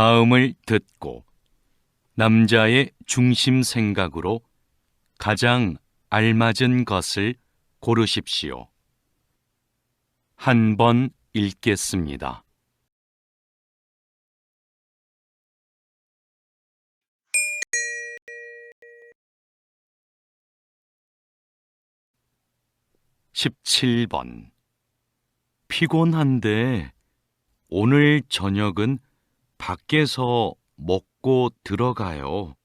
다음을 듣고 남자의 중심 생각으로 가장 알맞은 것을 고르십시오. 한 번 읽겠습니다. 십칠 번 피곤한데 오늘 저녁은 밖에서 먹고 들어가요.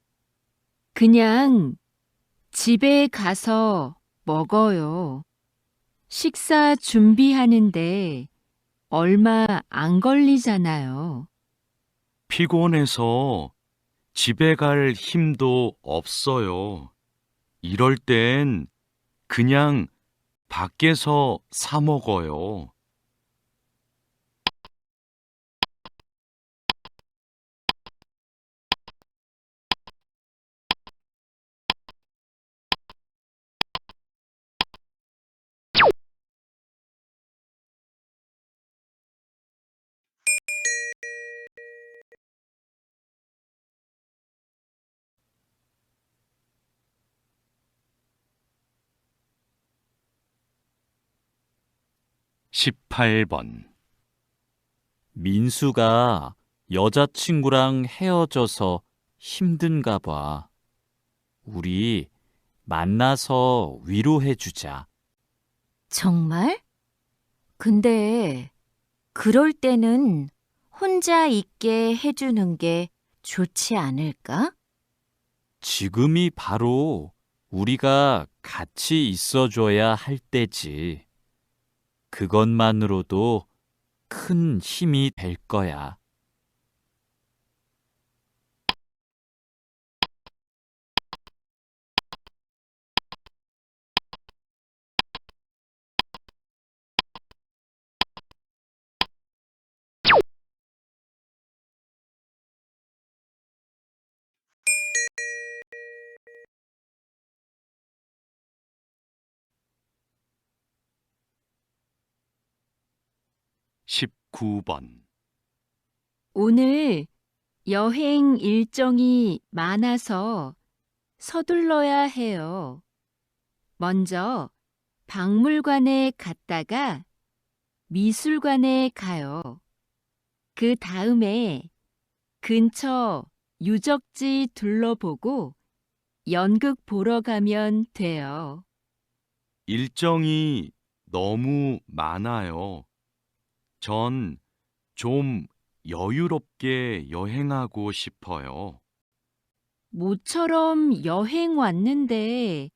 그냥 집에 가서 먹어요. 식사 준비하는데 얼마 안 걸리잖아요. 피곤해서 집에 갈 힘도 없어요. 이럴 땐 그냥 밖에서 사 먹어요. 십팔 번 민수가 여자친구랑 헤어져서 힘든가 봐. 우리 만나서 위로해 주자. 정말? 근데 그럴 때는 혼자 있게 해주는 게 좋지 않을까? 지금이 바로 우리가 같이 있어줘야 할 때지. 그것만으로도 큰 힘이 될 거야. 십구 번 오늘 여행 일정이 많아서 서둘러야 해요. 먼저 박물관에 갔다가 미술관에 가요. 그 다음에 근처 유적지 둘러보고 연극 보러 가면 돼요. 일정이 너무 많아요. 전 좀 여유롭게 여행하고 싶어요. 모처럼 여행 왔는데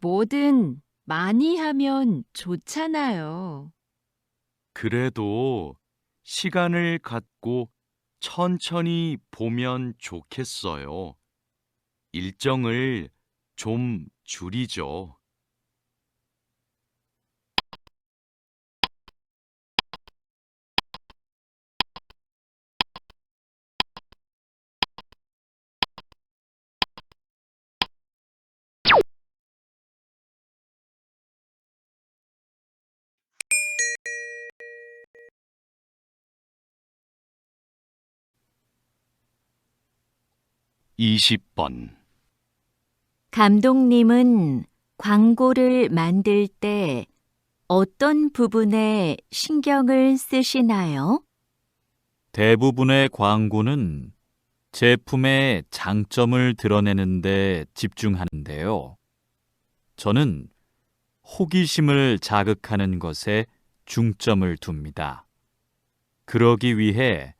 뭐든 많이 하면 좋잖아요. 그래도 시간을 갖고 천천히 보면 좋겠어요. 일정을 좀 줄이죠. 이십 번 감독님은 광고를 만들 때 어떤 부분에 신경을 쓰시나요? 대부분의 광고는 제품의 장점을 드러내는데 집중하는데요. 저는 호기심을 자극하는 것에 중점을 둡니다. 그러기 위해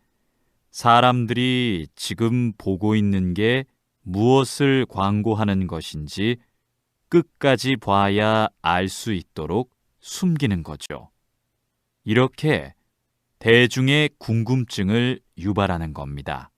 사람들이 지금 보고 있는 게 무엇을 광고하는 것인지 끝까지 봐야 알 수 있도록 숨기는 거죠. 이렇게 대중의 궁금증을 유발하는 겁니다.